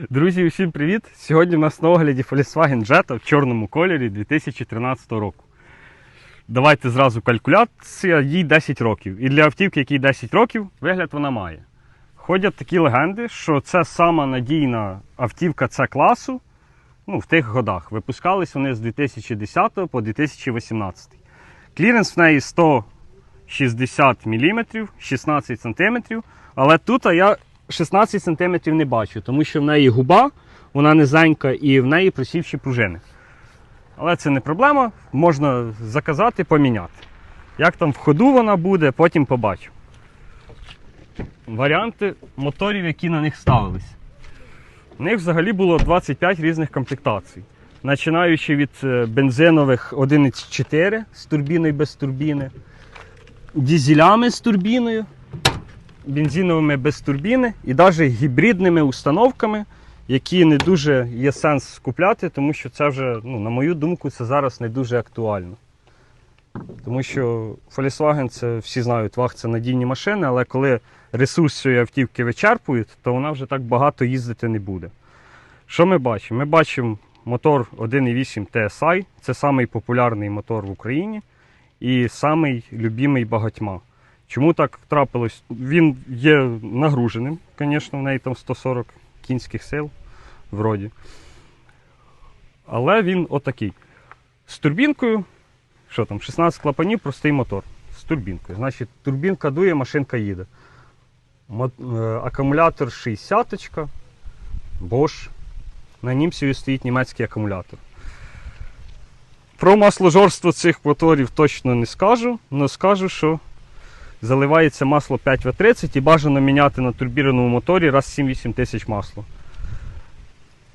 Друзі, усім привіт! Сьогодні в нас на огляді Volkswagen Jetta в чорному кольорі 2013 року. Давайте зразу калькуляція, їй 10 років. І для автівки, якій 10 років, вигляд вона має. Ходять такі легенди, що це сама надійна автівка С класу ну, в тих годах. Випускались вони з 2010 по 2018. Кліренс в неї 160 мм, 16 см. Але тут я 16 см не бачу, тому що в неї губа, вона низенька і в неї просівші пружини. Але це не проблема, можна заказати, поміняти. Як там в ходу вона буде, потім побачу. Варіанти моторів, які на них ставились. У них взагалі було 25 різних комплектацій. Починаючи від е, бензинових 1,4 з турбіною без турбіни, дізелями з турбіною, бензиновими без турбіни і навіть гібридними установками, які не дуже є сенс купляти, тому що це вже, ну, на мою думку, це зараз не дуже актуально. Тому що Volkswagen це всі знають, ваг це надійні машини, але коли ресурс цієї автівки вичерпують, то вона вже так багато їздити не буде. Що ми бачимо? Ми бачимо мотор 1.8 TSI, це самий популярний мотор в Україні і самий любимий багатьма. Чому так трапилось? Він є нагруженим, звісно, в неї там 140 кінських сил вроді. Але він отакий. З турбінкою, що там, 16 клапанів, простий мотор. З турбінкою. Значить, турбінка дує, машинка їде. Е, Акумулятор 60 Bosch. На німцеві стоїть німецький акумулятор. Про масложорство цих моторів точно не скажу, але скажу, що заливається масло 5В30 і бажано міняти на турбірному моторі раз 7-8 тисяч масла.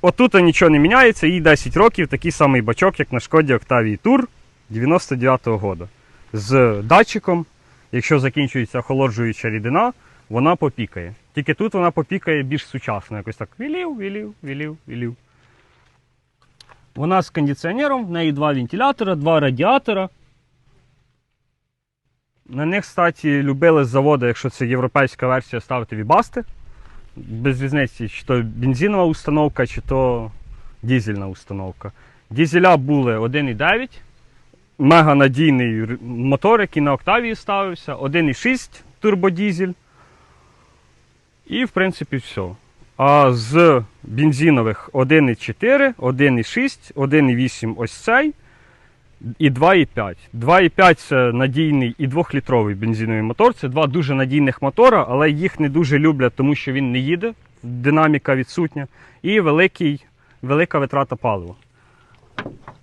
Отут нічого не міняється, їй 10 років, такий самий бачок, як на шкоді Octavia Tour 99-го года. З датчиком, якщо закінчується охолоджуюча рідина, вона попікає. Тільки тут вона попікає більш сучасно, якось так вілів, вілів, вілів, вілів. Вона з кондиціонером, в неї два вентилятора, два радіатора. На них, кстати, любили з заводу, якщо це європейська версія, ставити вібасти. Без різниці, чи то бензинова установка, чи то дізельна установка. Дізеля були 1,9, мега надійний мотор, який на Октавії ставився, 1,6 турбодізель. І, в принципі, все. А з бензинових 1,4, 1,6, 1,8 ось цей і 2,5. 2,5 це надійний і 2-літровий бензиновий мотор. Це два дуже надійних мотора, але їх не дуже люблять, тому що він не їде, динаміка відсутня, і великий, велика витрата палива.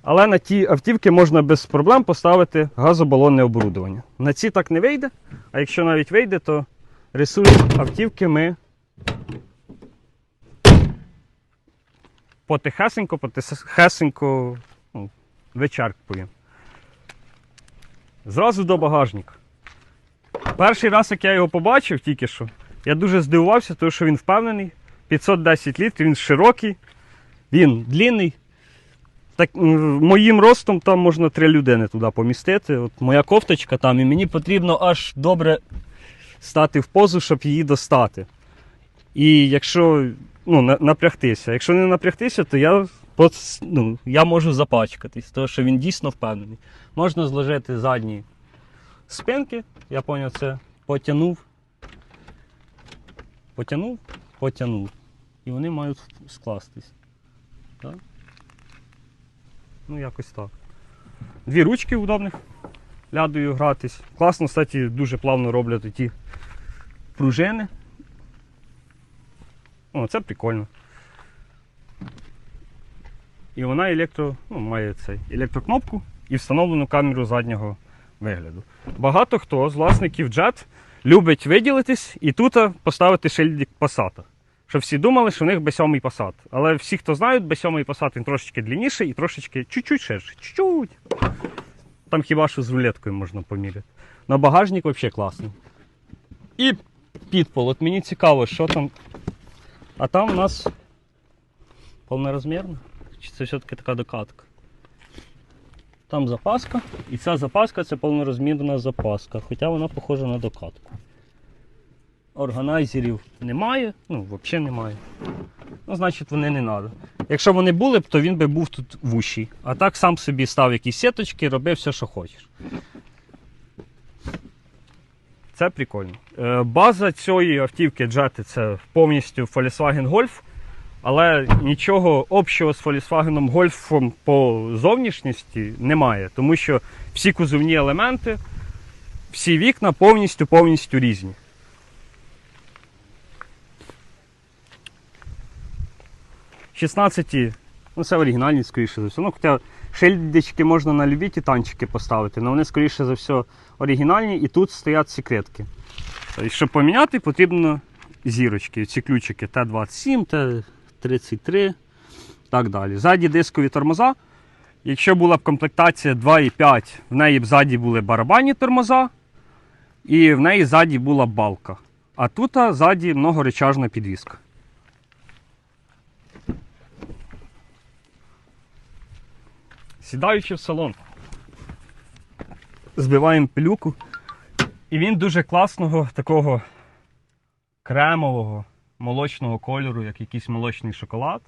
Але на ті автівки можна без проблем поставити газобалонне оборудовання. На ці так не вийде, а якщо навіть вийде, то ресурс автівки ми потихесенько, потихесенько вичерпуємо. Зразу до багажника. Перший раз, як я його побачив тільки що, я дуже здивувався, тому що він впевнений. 510 літрів, він широкий, він длинний. Так, моїм ростом там можна три людини туди помістити. От моя кофточка там, і мені потрібно аж добре стати в позу, щоб її достати. І якщо ну, напрягтися, якщо не напрягтися, то я, ну, я можу запачкатись, тому що він дійсно впевнений. Можна зложити задні спинки, я поняв це, потягнув, потягнув, потягнув. І вони мають скластись. Так? Ну, якось так. Дві ручки удобних лядою гратись. Класно, кстати, дуже плавно роблять ті пружини. О, це прикольно. І вона електро, ну, має цей, електрокнопку і встановлену камеру заднього вигляду. Багато хто з власників Jet любить виділитись і тут поставити шильдик Passat. Щоб всі думали, що в них B7 Passat. Але всі, хто знають, B7 Passat він трошечки длинніший і трошечки чуть-чуть ширший. Чуть-чуть. Там хіба що з рулеткою можна поміряти. На багажник взагалі класний. І підпол. От мені цікаво, що там. А там у нас повнорозмірно. Чи це все-таки така докатка? Там запаска, і ця запаска це повнорозмірна запаска, хоча вона похожа на докатку. органайзерів немає, ну, взагалі немає. Ну, значить, вони не треба. Якщо вони були б, то він би був тут вущий. А так сам собі став якісь сіточки, робив все, що хочеш. Це прикольно. Е, База цієї автівки Jeti це повністю Volkswagen Golf. Але нічого общого з Volkswagen Golf по зовнішності немає, тому що всі кузовні елементи, всі вікна повністю повністю різні. Шістнадцяті, ну це оригінальні, скоріше за все. Ну, хоча шильдички можна на любі ті танчики поставити, але вони, скоріше за все, оригінальні і тут стоять секретки. Тобто, щоб поміняти, потрібно зірочки, ці ключики Т-27, Т-33 так далі. Ззаді дискові тормоза. Якщо була б комплектація 2,5, в неї б ззаді були барабанні тормоза, і в неї ззаді була балка. А тут ззаді многоречажна підвізка. Сідаючи в салон, збиваємо пилюку. І він дуже класного такого кремового молочного кольору, як якийсь молочний шоколад.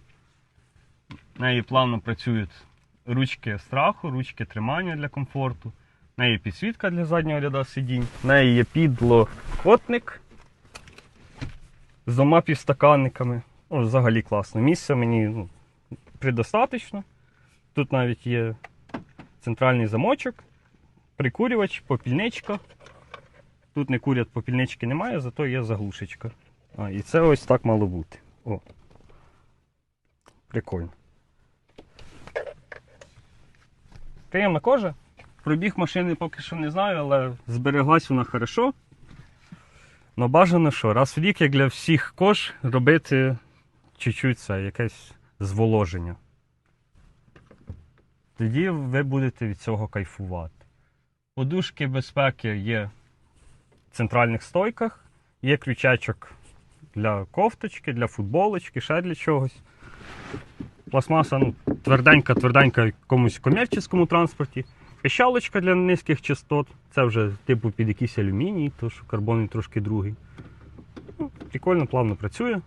В неї плавно працюють ручки страху, ручки тримання для комфорту. В неї підсвітка для заднього ряда сидінь. В неї є підлокотник з двома півстаканниками. Ну, взагалі класно. Місця мені ну, предостаточно. Тут навіть є центральний замочок, прикурювач, попільничка. Тут не курять попільнички немає, зато є заглушечка. А, і це ось так мало бути. О. Прикольно. Приємна кожа. Пробіг машини поки що не знаю, але збереглась вона хорошо. Но бажано що, раз в рік, як для всіх кож, робити чуть-чуть це, якесь зволоження. Тоді ви будете від цього кайфувати. Подушки безпеки є в центральних стойках, є крючачок для кофточки, для футболочки, ще для чогось. Пластмаса ну, тверденька, тверденька в якомусь комерційному транспорті. Пищалочка для низьких частот. Це вже типу під якийсь алюміній, тому що карбон трошки другий. Ну, прикольно, плавно працює.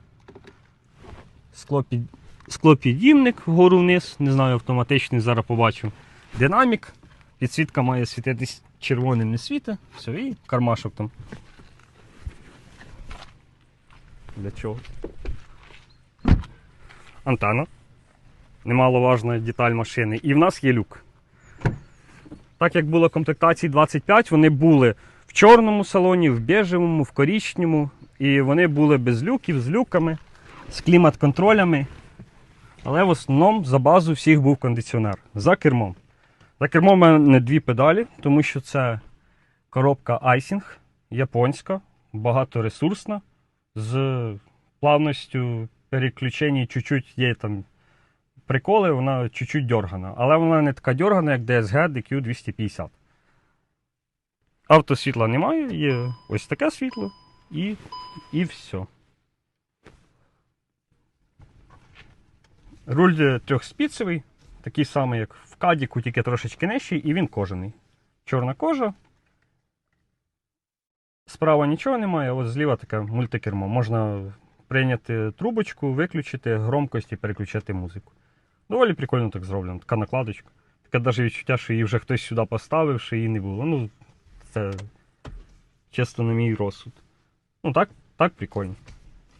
Склопід... Склопідіймник вгору вниз, не знаю, автоматичний, зараз побачу. Динамік. Підсвітка має світитись червоним не світе. Все, і кармашок там. Для чого? Антенна. Немаловажна деталь машини. І в нас є люк. Так як було комплектації 25, вони були в чорному салоні, в бежевому, в корічному. І вони були без люків, з люками, з клімат-контролями. Але в основному за базу всіх був кондиціонер за кермом. За кермом у мене дві педалі, тому що це коробка айсінг японська, багаторесурсна, з плавністю переключення чуть-чуть є там приколи, вона чуть-чуть дьоргана. Але вона не така дьоргана, як DSG DQ250. Автосвітла немає, є ось таке світло і, і все. Руль трьохспіцевий, такий самий, як в кадіку, тільки трошечки нижчий, і він кожаний. Чорна кожа. Справа нічого немає, а от зліва таке мультикермо. Можна прийняти трубочку, виключити громкості, переключати музику. Доволі прикольно так зроблено, така накладочка. Таке навіть відчуття, що її вже хтось сюди поставив, що її не було. Ну, це чисто на мій розсуд. Ну так, так прикольно.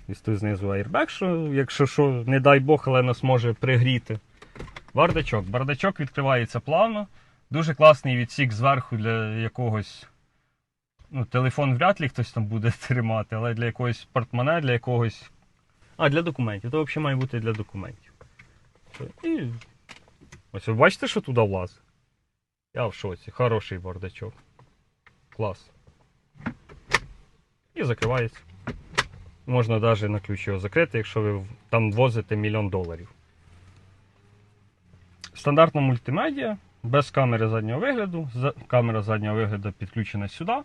І тут знизу airbag, що, якщо що, не дай Бог, але нас може пригріти. Бардачок. Бардачок відкривається плавно. Дуже класний відсік зверху для якогось. Ну, телефон вряд ли хтось там буде тримати, але для якогось портмоне, для якогось. А, для документів. То взагалі має бути для документів. І ось ви бачите, що туди влазить? Я в шоці. Хороший бардачок. Клас. І закривається. Можна навіть на ключ його закрити, якщо ви там возите мільйон доларів. Стандартна мультимедіа, без камери заднього вигляду. Камера заднього вигляду підключена сюди.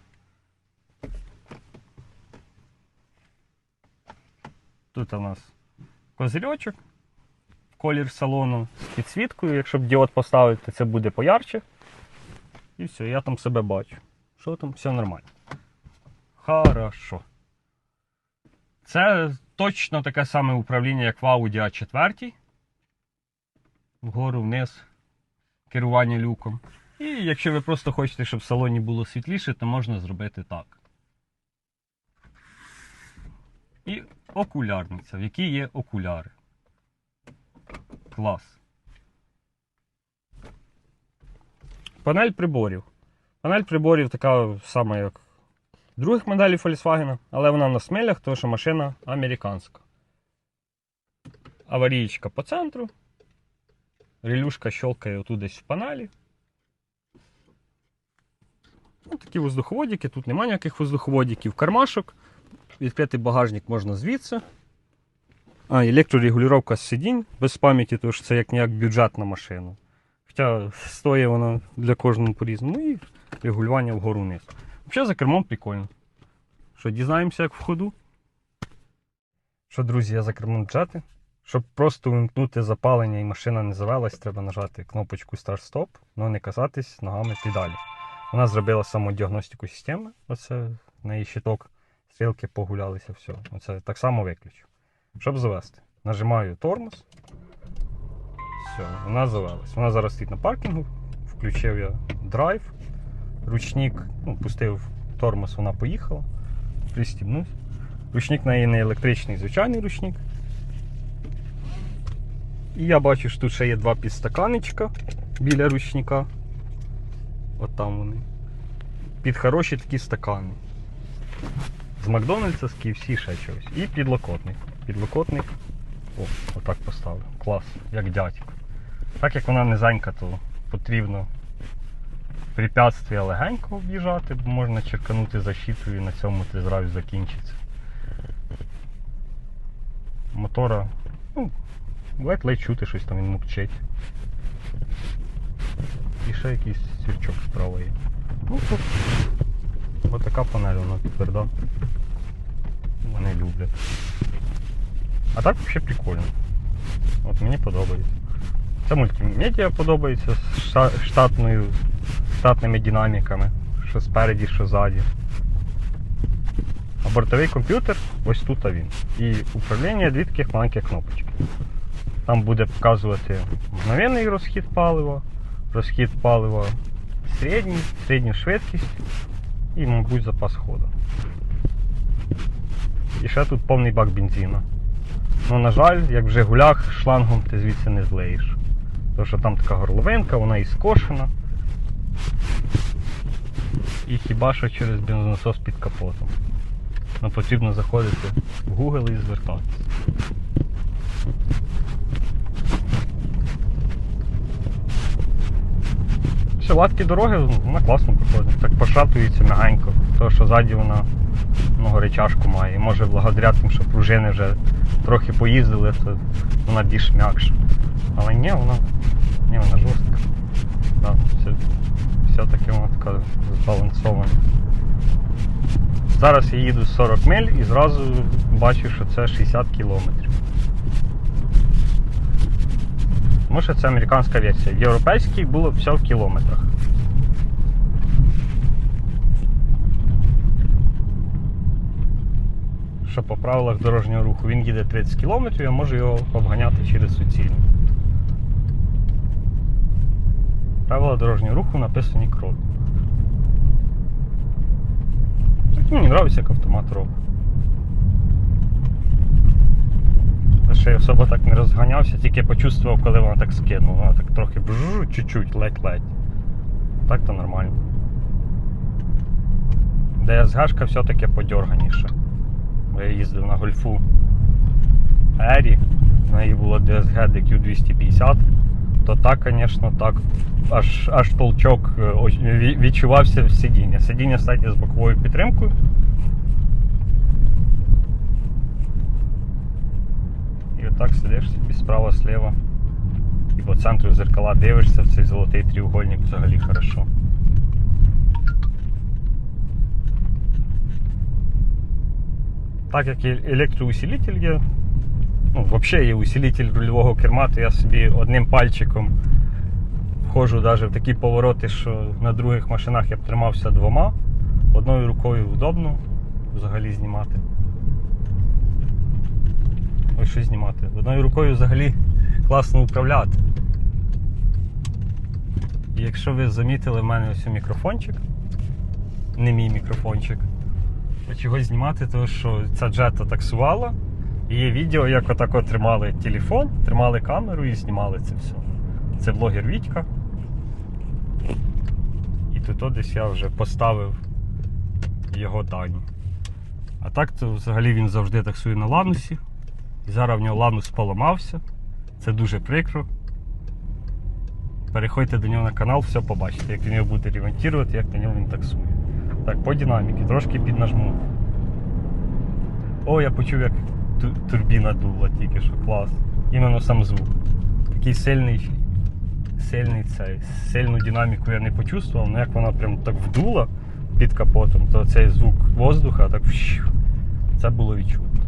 Тут у нас козирьочок, колір салону з підсвіткою. Якщо б діод поставити, то це буде поярче. І все, я там себе бачу. Що там? Все нормально. Хорошо. Це точно таке саме управління, як в Audi A4. Вгору вниз. Керування люком. І якщо ви просто хочете, щоб в салоні було світліше, то можна зробити так. І окулярниця, в якій є окуляри. Клас. Панель приборів. Панель приборів така сама, як других моделей Volkswagen, але вона на смелях, тому що машина американська. Аварієчка по центру. Релюшка щелкає отут десь в панелі. Ну, такі воздуховодики, тут немає ніяких воздуховодиків. Кармашок. Відкрити багажник можна звідси. А, електрорегулювання сидінь без пам'яті, тому що це як ніяк бюджетна машина. Хоча стоїть вона для кожного по-різному. І регулювання вгору вниз. Взагалі за кермом прикольно. Що, дізнаємося, як в ходу? Що, друзі, я за кермом джети. Щоб просто вимкнути запалення і машина не завелась, треба нажати кнопочку Start-Stop, але не казатись ногами педалі. Вона зробила самодіагностику системи. Оце в неї щиток, стрілки погулялися, все. Оце так само виключу. Щоб завести, нажимаю тормоз. Все, вона завелась. Вона зараз стоїть на паркінгу. Включив я драйв, ручник, ну, пустив тормоз, вона поїхала. Пристібнув. Ручник на неї не електричний, звичайний ручник. І я бачу, що тут ще є два підстаканечка біля ручника. От там вони. Під хороші такі стакани. З Макдональдса, з KFC, ще чогось. І підлокотник. Підлокотник. О, отак поставлю. Клас, як дядько. Так як вона низенька, то потрібно препятствия легенько об'їжджати, бо можна черканути защитою і на цьому ти зразу закінчиться. Мотора, ну, ледь-ледь чути щось там він мукчить. І ще якийсь свірчок справа є. Ну тут ось така панель, вона тверда. Вони люблять. А так взагалі прикольно. От мені подобається. Це мультимедіа подобається з штатною, штатними динаміками, що спереді, що ззаді. А бортовий комп'ютер ось тут він. І управління дві таких маленьких кнопочки. Там буде показувати мгновенний розхід палива, розхід палива середній, середню швидкість і, мабуть, запас ходу. І ще тут повний бак бензину. Ну, на жаль, як в Жигулях шлангом ти звідси не злеєш. Тому що там така горловинка, вона і скошена. І хіба що через бензонасос під капотом. Ну, потрібно заходити в Google і звертатися. Ще латкі дороги, ну, вона класно проходить. Так пошатується м'ягенько, тому що ззаді вона многоречашку має. І може благодаря тим, що пружини вже трохи поїздили, то вона більш м'якша. Але ні, вона, ні, вона жорстка. Да, все, все таки вона така збалансована. Зараз я їду 40 миль і зразу бачу, що це 60 кілометрів. Тому що це американська версія. В європейській було все в кілометрах. Що по правилах дорожнього руху він їде 30 км, я можу його обганяти через суцільну. Правила дорожнього руху написані кров'ю. Мені подобається, як автомат робить. Ще я особо так не розганявся, тільки почувствував, коли вона так скинула. Вона так трохи бжу, чуть-чуть, ледь-ледь. Так то нормально. ДСГшка все-таки подьорганіша. Бо я їздив на гольфу Ері, в неї було DSG DQ 250, то так, звісно, так. Аж аж толчок е, ось- ві- відчувався в сидіння. Сидіння кстати, з боковою підтримкою. І отак сидиш собі справа сліва. І по центру зеркала дивишся в цей золотий треугольник взагалі хорошо. Так як і електроусилитель є, ну, взагалі є усилитель рульового керма, то я собі одним пальчиком входжу навіть в такі повороти, що на других машинах я б тримався двома. Одною рукою удобно взагалі знімати. Ось що знімати. Одною рукою взагалі класно управляти. І якщо ви замітили в мене ось мікрофончик, не мій мікрофончик, то чого знімати, то що ця джета таксувала. Є відео, як отак тримали телефон, тримали камеру і знімали це все. Це блогер Вітька. І тут десь я вже поставив його дані. А так то взагалі він завжди таксує на ланусі. І зараз в нього ланус поламався. Це дуже прикро. Переходьте до нього на канал, все побачите, як він його буде ремонтувати, як на ньому він таксує. Так, по динаміки, трошки піднажму. О, я почув, як турбіна дула тільки що, клас. Іменно сам звук. Такий сильний, сильний цей, сильну динаміку я не почувствував, але як вона прям так вдула під капотом, то цей звук воздуха так це було відчутно.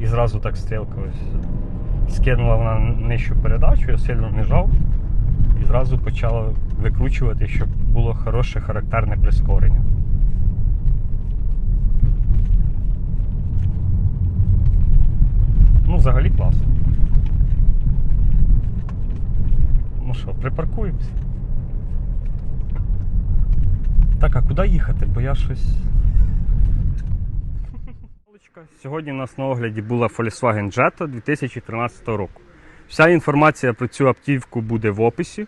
І зразу так стрілка ось скинула вона нижчу передачу, я сильно не жав. І зразу почала викручувати, щоб було хороше характерне прискорення. Ну, взагалі класно. Ну що, припаркуємося. Так, а куди їхати? Бо я щось. Сьогодні у нас на огляді була Volkswagen Jetta 2013 року. Вся інформація про цю автівку буде в описі.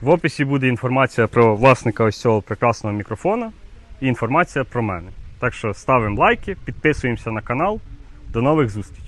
В описі буде інформація про власника ось цього прекрасного мікрофона і інформація про мене. Так що ставимо лайки, підписуємося на канал. До нових зустрічей!